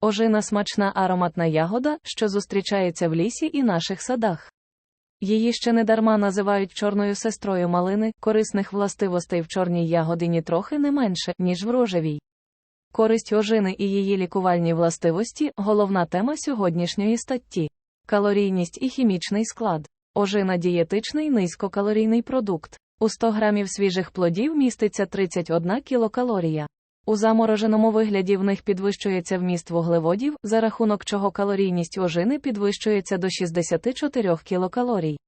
Ожина смачна ароматна ягода, що зустрічається в лісі і наших садах. Її ще не дарма називають чорною сестрою малини, корисних властивостей в чорній ягодині трохи не менше, ніж в рожевій. Користь ожини і її лікувальні властивості головна тема сьогоднішньої статті. Калорійність і хімічний склад. Ожина дієтичний низькокалорійний продукт. У 100 грамів свіжих плодів міститься 31 кілокалорія. У замороженому вигляді в них підвищується вміст вуглеводів, за рахунок чого калорійність ожини підвищується до 64 кілокалорій.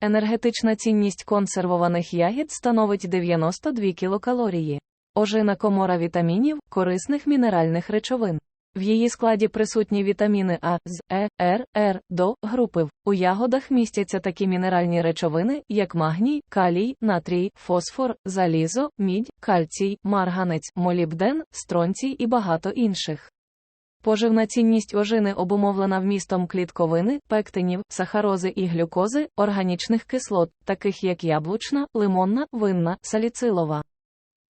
Енергетична цінність консервованих ягід становить 92 кілокалорії. Ожина комора вітамінів, корисних мінеральних речовин. В її складі присутні вітаміни А, з, Е, Р, Р, до групи. В. У ягодах містяться такі мінеральні речовини, як магній, калій, натрій, фосфор, залізо, мідь, кальцій, марганець, молібден, стронцій і багато інших. Поживна цінність ожини обумовлена вмістом клітковини, пектинів, сахарози і глюкози, органічних кислот, таких як яблучна, лимонна, винна, саліцилова.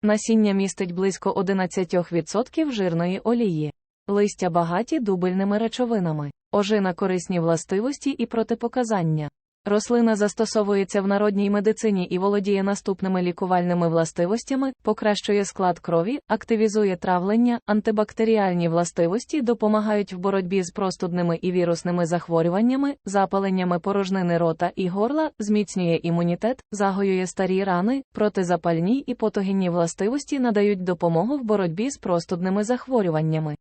Насіння містить близько 11% жирної олії. Листя багаті дубельними речовинами, ожина корисні властивості і протипоказання. Рослина застосовується в народній медицині і володіє наступними лікувальними властивостями, покращує склад крові, активізує травлення, антибактеріальні властивості допомагають в боротьбі з простудними і вірусними захворюваннями, запаленнями порожнини рота і горла, зміцнює імунітет, загоює старі рани, протизапальні і патогенні властивості надають допомогу в боротьбі з простудними захворюваннями.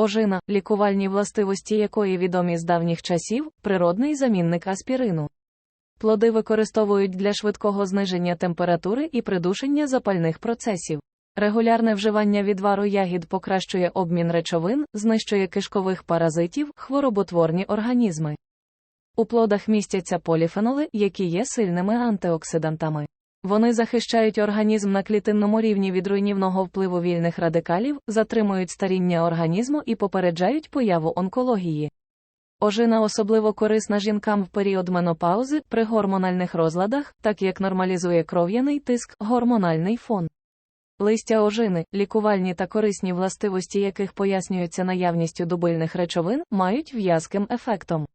Ожина, лікувальні властивості якої відомі з давніх часів, природний замінник аспірину. Плоди використовують для швидкого зниження температури і придушення запальних процесів. Регулярне вживання відвару ягід покращує обмін речовин, знищує кишкових паразитів, хвороботворні організми. У плодах містяться поліфеноли, які є сильними антиоксидантами. Вони захищають організм на клітинному рівні від руйнівного впливу вільних радикалів, затримують старіння організму і попереджають появу онкології. Ожина особливо корисна жінкам в період менопаузи при гормональних розладах, так як нормалізує кров'яний тиск, гормональний фон. Листя ожини, лікувальні та корисні властивості яких пояснюються наявністю дубильних речовин, мають в'язким ефектом.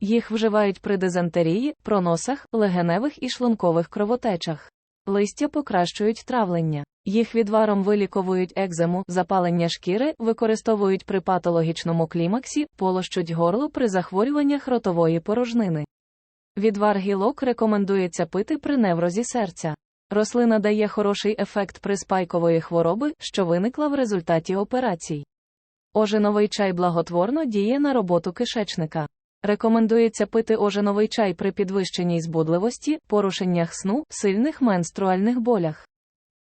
Їх вживають при дизентерії, проносах, легеневих і шлункових кровотечах. Листя покращують травлення. Їх відваром виліковують екзему, запалення шкіри, використовують при патологічному клімаксі, полощуть горло при захворюваннях ротової порожнини. Відвар гілок рекомендується пити при неврозі серця. Рослина дає хороший ефект при спайкової хвороби, що виникла в результаті операцій. Ожиновий чай благотворно діє на роботу кишечника. Рекомендується пити ожиновий чай при підвищеній збудливості, порушеннях сну, сильних менструальних болях.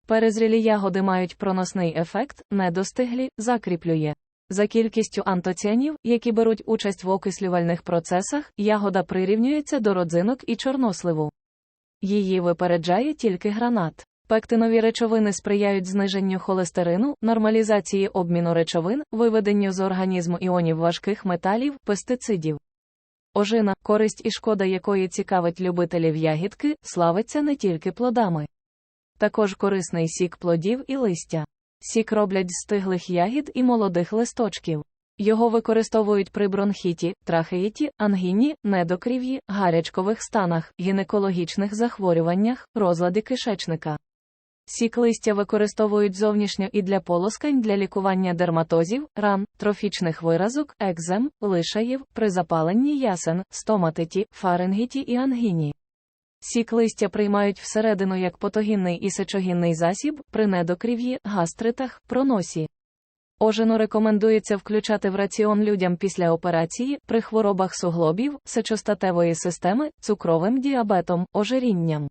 Перезрілі ягоди мають проносний ефект, недостиглі, закріплює. За кількістю антоціанів, які беруть участь в окислювальних процесах, ягода прирівнюється до родзинок і чорносливу. Її випереджає тільки гранат. Пектинові речовини сприяють зниженню холестерину, нормалізації обміну речовин, виведенню з організму іонів важких металів, пестицидів. Ожина, користь і шкода якої цікавить любителів ягідки, славиться не тільки плодами. Також корисний сік плодів і листя. Сік роблять з стиглих ягід і молодих листочків. Його використовують при бронхіті, трахеїті, ангіні, недокрів'ї, гарячкових станах, гінекологічних захворюваннях, розлади кишечника. Сік листя використовують зовнішньо і для полоскань для лікування дерматозів, ран, трофічних виразок, екзем, лишаїв, при запаленні ясен, стоматиті, фарингіті і ангіні. Сік листя приймають всередину як потогінний і сечогінний засіб при недокрів'ї, гастритах, проносі. Ожину рекомендується включати в раціон людям після операції при хворобах суглобів, сечостатевої системи, цукровим діабетом, ожирінням.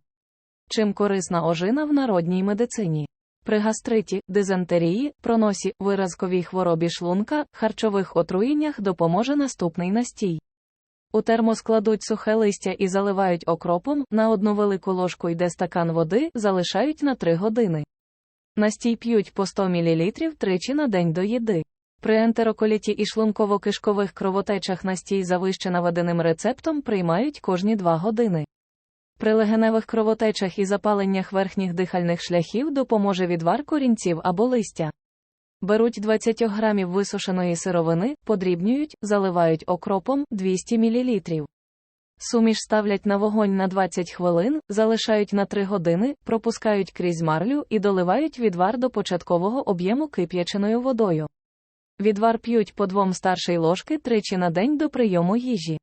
Чим корисна ожина в народній медицині? При гастриті, дизентерії, проносі, виразковій хворобі шлунка, харчових отруєннях допоможе наступний настій. У термос кладуть сухе листя і заливають окропом, на одну велику ложку йде стакан води, залишають на 3 години. Настій п'ють по 100 мл тричі на день до їди. При ентероколіті і шлунково-кишкових кровотечах настій завище наведеним рецептом приймають кожні 2 години. При легеневих кровотечах і запаленнях верхніх дихальних шляхів допоможе відвар корінців або листя. Беруть 20 грамів висушеної сировини, подрібнюють, заливають окропом 200 мл. Суміш ставлять на вогонь на 20 хвилин, залишають на 3 години, пропускають крізь марлю і доливають відвар до початкового об'єму кип'яченою водою. Відвар п'ють по двом старшій ложки тричі на день до прийому їжі.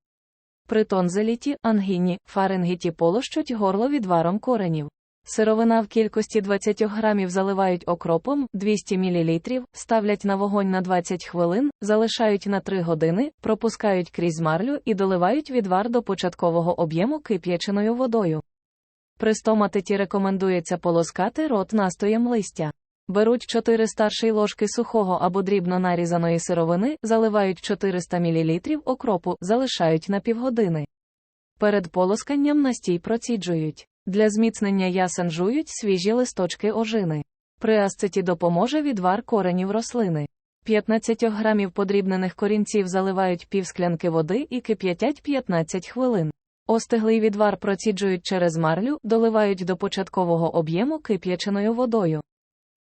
При тонзеліті, ангіні, фарингіті полощуть горло відваром коренів. Сировина в кількості 20 грамів заливають окропом 200 мл, ставлять на вогонь на 20 хвилин, залишають на 3 години, пропускають крізь марлю і доливають відвар до початкового об'єму кип'яченою водою. При стоматиті рекомендується полоскати рот настоєм листя. Беруть 4 старші ложки сухого або дрібно нарізаної сировини, заливають 400 мл окропу, залишають на півгодини. Перед полосканням настій проціджують. Для зміцнення ясен жують свіжі листочки ожини. При асциті допоможе відвар коренів рослини. 15 грамів подрібнених корінців заливають півсклянки води і кип'ятять 15 хвилин. Остиглий відвар проціджують через марлю, доливають до початкового об'єму кип'яченою водою.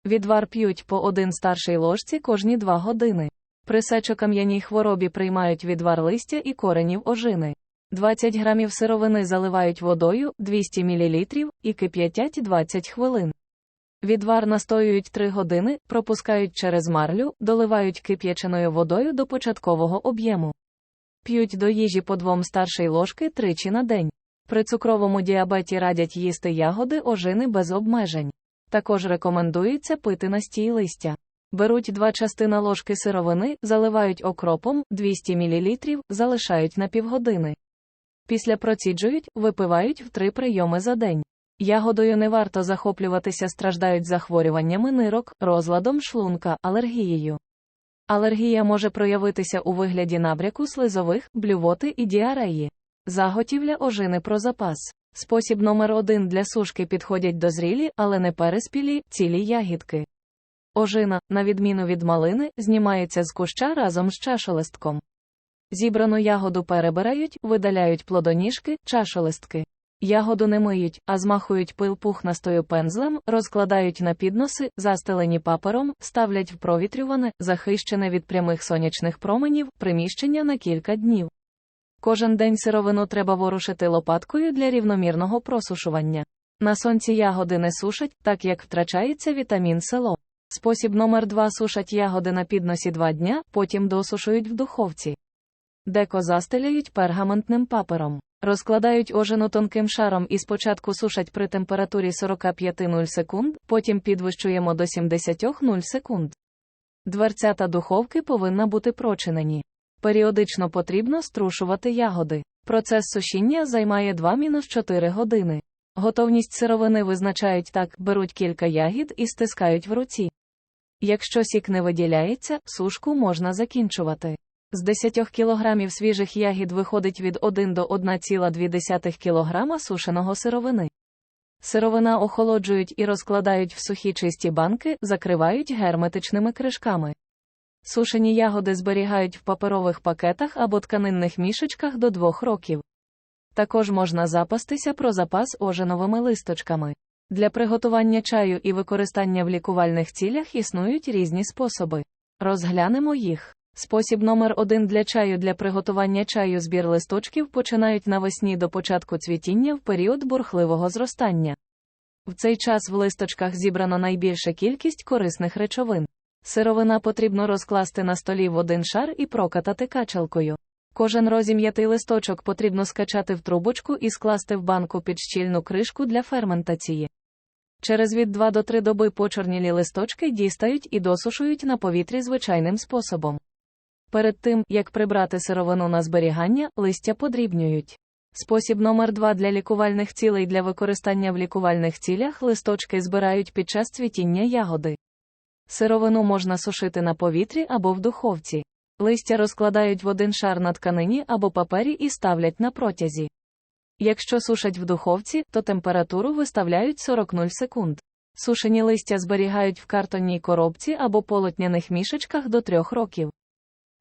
Відвар п'ють по один старшій ложці кожні 2 години. При сечокам'яній хворобі приймають відвар листя і коренів ожини. 20 грамів сировини заливають водою 200 мл і кип'ятять 20 хвилин. Відвар настоюють 3 години, пропускають через марлю, доливають кип'яченою водою до початкового об'єму. П'ють до їжі по двом старшій ложки тричі на день. При цукровому діабеті радять їсти ягоди ожини без обмежень. Також рекомендується пити настій листя. Беруть 2 частина ложки сировини, заливають окропом 200 мл, залишають на півгодини. Після проціджують, випивають в 3 прийоми за день. Ягодою не варто захоплюватися, страждають захворюваннями нирок, розладом шлунка, алергією. Алергія може проявитися у вигляді набряку слизових, блювоти і діареї. Заготівля ожини про запас. Спосіб номер один для сушки підходять дозрілі, але не переспілі, цілі ягідки. Ожина, на відміну від малини, знімається з куща разом з чашолистком. Зібрану ягоду перебирають, видаляють плодоніжки, чашолистки. Ягоду не миють, а змахують пил пухнастою пензлем, розкладають на підноси, застелені папером, ставлять в провітрюване, захищене від прямих сонячних променів, приміщення на кілька днів. Кожен день сировину треба ворушити лопаткою для рівномірного просушування. На сонці ягоди не сушать, так як втрачається вітамін село. Спосіб номер 2 сушать ягоди на підносі 2 дня, потім досушують в духовці. Деко застеляють пергаментним папером. Розкладають ожину тонким шаром і спочатку сушать при температурі 45-0 секунд, потім підвищуємо до 70-0 секунд. Дверцята духовки повинна бути прочинені. Періодично потрібно струшувати ягоди. Процес сушіння займає 2-4 години. Готовність сировини визначають так: беруть кілька ягід і стискають в руці. Якщо сік не виділяється, сушку можна закінчувати. З 10 кг свіжих ягід виходить від 1 до 1,2 кг сушеного сировини. Сировина охолоджують і розкладають в сухі чисті банки, закривають герметичними кришками. Сушені ягоди зберігають в паперових пакетах або тканинних мішечках до 2 років. Також можна запастися про запас ожиновими листочками. Для приготування чаю і використання в лікувальних цілях існують різні способи. Розглянемо їх. Спосіб номер один для чаю для приготування чаю збір листочків починають навесні до початку цвітіння в період бурхливого зростання. В цей час в листочках зібрано найбільша кількість корисних речовин. Сировина потрібно розкласти на столі в один шар і прокатати качалкою. Кожен розім'ятий листочок потрібно скачати в трубочку і скласти в банку під щільну кришку для ферментації. Через від 2 до 3 доби почорнілі листочки дістають і досушують на повітрі звичайним способом. Перед тим, як прибрати сировину на зберігання, листя подрібнюють. Спосіб номер 2 для лікувальних цілей для використання в лікувальних цілях листочки збирають під час цвітіння ягоди. Сировину можна сушити на повітрі або в духовці. Листя розкладають в один шар на тканині або папері і ставлять на протязі. Якщо сушать в духовці, то температуру виставляють 40 секунд. Сушені листя зберігають в картонній коробці або полотняних мішечках до 3 років.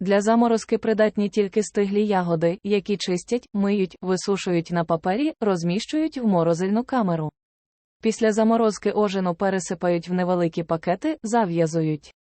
Для заморозки придатні тільки стиглі ягоди, які чистять, миють, висушують на папері, розміщують в морозильну камеру. Після заморозки ожину пересипають в невеликі пакети, зав'язують.